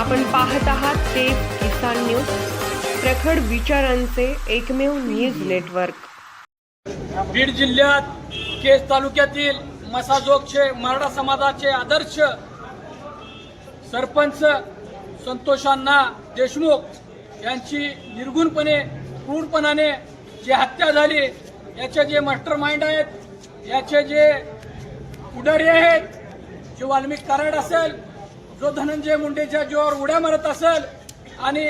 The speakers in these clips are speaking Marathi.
आपण पाहत आहात ते किसान न्यूज प्रखड विचारांचे एकमेव न्यूज नेटवर्क. बीड जिल्ह्यात केस तालुक्यातील मसाजोगचे मराठा समाजाचे आदर्श सरपंच संतोषांना देशमुख यांची निर्गुणपणे क्रूरपणाने जी हत्या झाली याचे जे मास्टर माइंड आहेत याचे जे पुढारी आहेत जे वाल्मिक कराड असेल जो धनंजय मुंडेच्या जीवावर उड्या मारत असेल आणि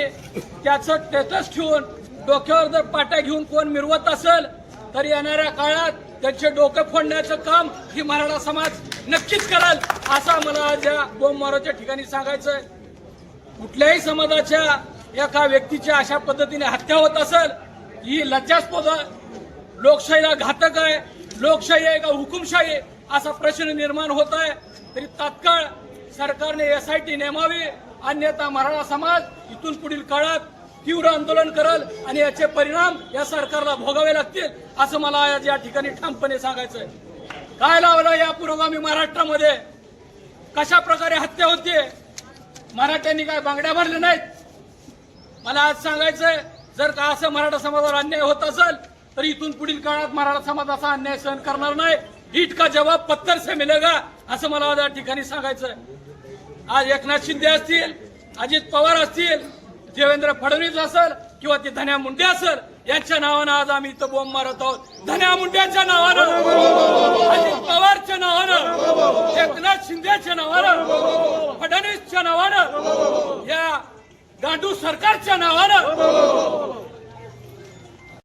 त्याचं टेटस ठेवून डोक्यावर जर पाट्या घेऊन कोण मिरवत असेल तर येणाऱ्या काळात त्याचे डोकं फोडण्याचं काम ही मराठा समाज नक्कीच कराल असं मला आज या बोंबमारोच्या ठिकाणी सांगायचं आहे कुठल्याही समाजाच्या एका व्यक्तीच्या अशा पद्धतीने हत्या होत असेल ही लज्जास्पद लोकशाहीला घातक आहे लोकशाही आहे का हुकुमशाही आहे? असा प्रश्न निर्माण होत आहे तरी तात्काळ सरकारने एसआयटी नेमावी अन्यथा मराठा समाज इथून पुढील काळात तीव्र आंदोलन करल आणि याचे परिणाम या सरकारला भोगावे लागतील असं मला आज या ठिकाणी ठामपणे सांगायचंय. काय लावलं या पुरोगामी महाराष्ट्रामध्ये? कशा प्रकारे हत्या होते? मराठ्यांनी काय बांगड्या भरल्या नाहीत? मला आज सांगायचंय जर का असं मराठा समाजावर अन्याय होत असेल तर इथून पुढील काळात मराठा समाज असा अन्याय सहन करणार नाही. ईट का जवाब पत्थर से मिलेगा असं मला या ठिकाणी सांगायचंय. आज एकनाथ शिंदे असतील अजित पवार असतील देवेंद्र फडणवीस असेल किंवा ते धन्या मुंडे असेल यांच्या नावानं आज आम्ही इथं बोंब मारत आहोत. धन्या मुंड्याच्या नावानं अजित पवारच्या नावानं एकनाथ शिंदेच्या नावानं फडणवीसच्या नावानं या गांडू सरकारच्या नावानं